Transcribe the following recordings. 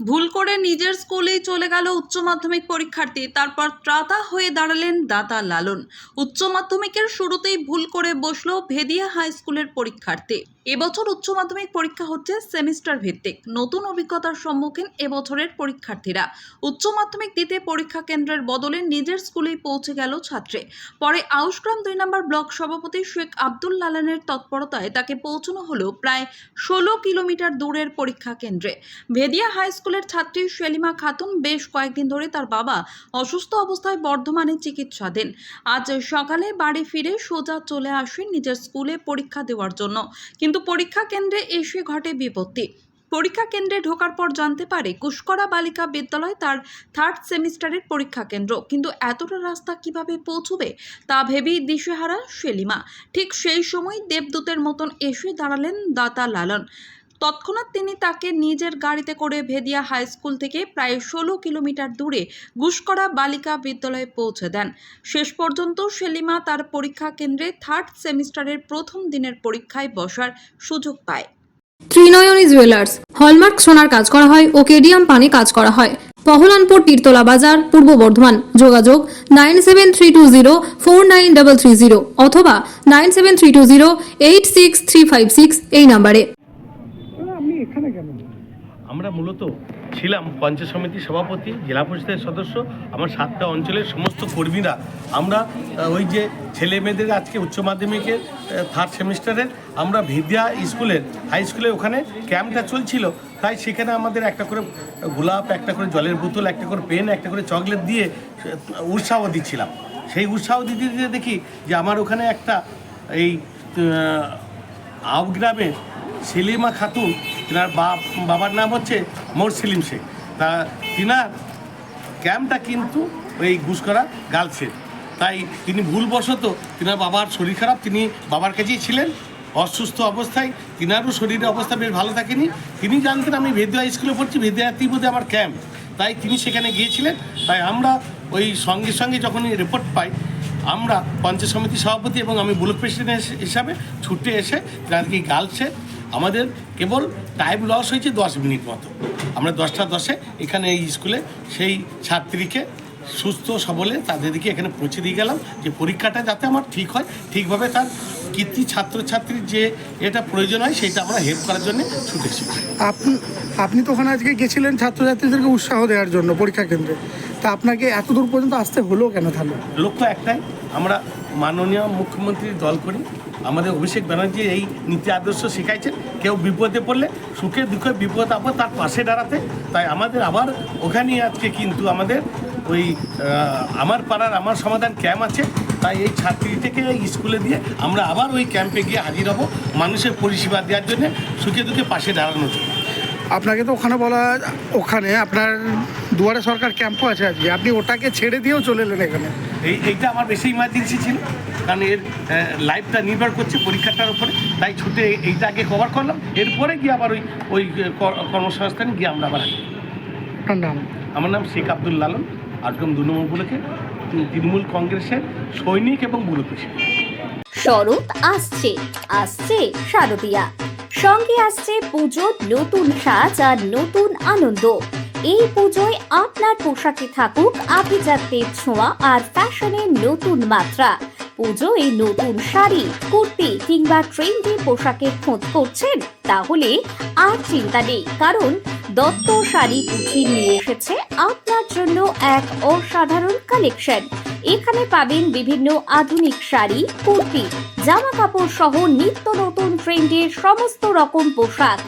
ভুল করে নিজের স্কুলেই চলে গেল উচ্চ মাধ্যমিক পরীক্ষার্থী। তারপর ত্রাতা হয়ে দাঁড়ালেন দাতা লালন। উচ্চ মাধ্যমিকের শুরুতেই ভুল করে বসল ভেদিয়া হাই স্কুলের পরীক্ষার্থী। এবছর উচ্চ মাধ্যমিক পরীক্ষা হচ্ছে সেমিস্টার ভিত্তিক। নতুন অভিজ্ঞতার সম্মুখীন এবছরের পরীক্ষার্থীরা। উচ্চ মাধ্যমিক দিতে পরীক্ষা কেন্দ্রের বদলে নিজের স্কুলেই পৌঁছে গেল ছাত্রে। পরে আউশগ্রাম দুই নম্বর ব্লক সভাপতি শেখ আব্দুল লালানের তৎপরতায় তাকে পৌঁছানো হলো প্রায় ষোলো কিলোমিটার দূরের পরীক্ষা কেন্দ্রে। ভেদিয়া হাই স্কুলের ছাত্রী শেলিমা খাতুন বেশ কয়েকদিন ধরে তার বাবা অসুস্থ অবস্থায় বর্ধমানে চিকিৎসাধীন আজ সকালে বাড়ি ফিরে সোজা চলে আসেন নিজের স্কুলে পরীক্ষা দেওয়ার জন্য। কিন্তু পরীক্ষা কেন্দ্রে এসে ঘটে বিপত্তি। পরীক্ষা কেন্দ্রে ঢোকার পর জানতে পারে কুশকরা বালিকা বিদ্যালয় তার থার্ড সেমিস্টারের পরীক্ষা কেন্দ্র। কিন্তু এতটা রাস্তা কীভাবে পৌঁছবে তা ভেবেই দিশেহারা সেলিমা। ঠিক সেই সময় দেবদূতের মতন এসে দাঁড়ালেন দাতা লালন। তৎক্ষণাৎ তিনি তাকে নিজের গাড়িতে করে ভেদিয়া হাই স্কুল থেকে প্রায় ষোলো কিলোমিটার দূরে গুসকরা বালিকা বিদ্যালয়ে পৌঁছে দেন। শেষ পর্যন্ত সেলিমা তার পরীক্ষা কেন্দ্রে থার্ড সেমিস্টারের প্রথম দিনের পরীক্ষায় বসার সুযোগ পায়। ত্রিনয়নী জুয়েলার্স হলমার্ক সোনার কাজ করা হয় ও কেডিয়াম পানি কাজ করা হয়। পহলানপুর তীরতলা বাজার, পূর্ব বর্ধমান। যোগাযোগ nine seven three two zero four nine double three zero অথবা nine seven three two zero eight six three five six এই নাম্বারে। আমরা মূলত ছিলাম পঞ্চায়েত সমিতির সভাপতি, জেলা পরিষদের সদস্য, আমার সাতটা অঞ্চলের সমস্ত কর্মীরা। আমরা ওই যে ছেলে মেয়েদের আজকে উচ্চ মাধ্যমিকের থার্ড সেমিস্টারের, আমরা ভিদ্যা স্কুলের হাই স্কুলে ওখানে ক্যাম্পটা চলছিল। তাই সেখানে আমাদের একটা করে গোলাপ, একটা করে জলের বোতল, একটা করে পেন, একটা করে চকলেট দিয়ে উৎসাহ দিচ্ছিলাম। সেই উৎসাহ দিতে দিতে দেখি যে আমার ওখানে একটা এই আউগ্রামের সেলিমা খাতুন তিনার বাবার নাম হচ্ছে মোর সেলিম শেখ। তা তিনার ক্যাম্পটা কিন্তু ওই ঘুষকরা গার্লসের তাই তিনি ভুলবশত তিনার বাবার শরীর খারাপ, তিনি বাবার কাছেই ছিলেন, অসুস্থ অবস্থায় তিনারও শরীরের অবস্থা বেশ ভালো থাকেনি। তিনি জানতেন আমি ভেদিয়া স্কুলে পড়ছি, ভেদিয়াতেই বোধহয় আমার ক্যাম্প। তাই তিনি সেখানে গিয়েছিলেন। তাই আমরা ওই সঙ্গে সঙ্গে যখন রিপোর্ট পাই, আমরা পঞ্চায়েত সমিতি সভাপতি এবং আমি ব্লক প্রেসিডেন্ট হিসাবে ছুটে এসে তাদেরকে গার্লসে আমাদের কেবল টাইম লস হয়েছে দশ মিনিট মতো। আমরা দশটা দশে এখানে এই স্কুলে সেই ছাত্রীকে সুস্থ সবলে তাদেরকে এখানে পৌঁছে দিয়ে গেলাম যে পরীক্ষাটা যাতে আমার ঠিক হয় ঠিকভাবে তার কীর্তি ছাত্রছাত্রীর যে এটা প্রয়োজন হয় সেটা আমরা হেল্প করার জন্য ছুটেছি আপনি আপনি তো ওখানে আজকে গেছিলেন ছাত্রছাত্রীদেরকে উৎসাহ দেওয়ার জন্য পরীক্ষা কেন্দ্রে। তা আপনাকে এত দূর পর্যন্ত আসতে হলো কেন তাহলে? লক্ষ্য একটাই আমরা মাননীয় মুখ্যমন্ত্রীর দল করি। আমাদের অভিষেক ব্যানার্জি এই নীতি আদর্শ শেখাইছেন। কেউ বিপদে পড়লে, সুখে দুঃখে বিপদ আপদ তার পাশে দাঁড়াতে। তাই আমাদের আবার ওখানেই আজকে কিন্তু আমাদের ওই আমার পাড়ার আমার সমাধান ক্যাম্প আছে। তাই এই ছাত্রীটিকে স্কুলে দিয়ে আমরা আবার ওই ক্যাম্পে গিয়ে হাজির হব মানুষের পরিষেবা দেওয়ার জন্য, সুখে দুঃখে পাশে দাঁড়ানোর জন্য। আপনাকে তো ওখানে বলা, ওখানে আপনার দুয়ারে সরকার ক্যাম্পও আছে আজকে। আপনি ওটাকে ছেড়ে দিয়েও চলে এলেন এখানে। এই এইটা আমার বেশি ইমার্জেন্সি ছিল কারণ এর লাইফটা নির্ভর করছে পরীক্ষাটার উপরে। তাই ছুটে এইটা আগে কভার করলাম। এরপরে গিয়ে আবার ওই ওই কর- কর্মসংস্থানে গিয়ে আমরা আবার। আপনার নাম? আমার নাম শেখ আব্দুল লালন। আজগম দু নম্বর ব্লকে তৃণমূল কংগ্রেসের সৈনিক এবং প্রেসিডেন্ট শরৎ আসছে আসছে শারদিয়া। সঙ্গে আসছে পুজোর নতুন সাজ আর নতুন আনন্দ। এই পুজোয় আপনার পোশাকে থাকুক আভিজাত্যের ছোঁয়া আর ফ্যাশনের নতুন মাত্রা। পুজো এই নতুন শাড়ি, কুর্তি কিংবা ট্রেন্ডি পোশাকের খোঁজ করছেন, তাহলে আর চিন্তা নেই, কারণ দত্ত শাড়ি কুচি নিয়ে এসেছে আপনার জন্য এক অসাধারণ কালেকশন এখানে পাবেন বিভিন্ন আধুনিক শাড়ি, কুর্তি জামা কাপড় সহ নিত্য নতুন ট্রেন্ডের সমস্ত রকম পোশাক।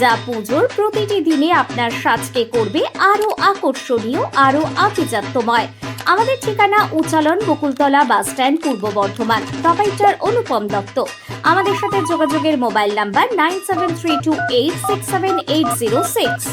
যা পুজোর প্রতিটি দিনে আপনার সাজকে করবে আরও আকর্ষণীয় আরও আভিজাত্যময়। আমাদের ঠিকানা উচালন, বকুলতলা বাস স্ট্যান্ড, পূর্ব বর্ধমান। প্রপাইটার অনুপম দত্ত। আমাদের সাথে যোগাযোগের mobile number nine seven three two eight six seven eight zero six.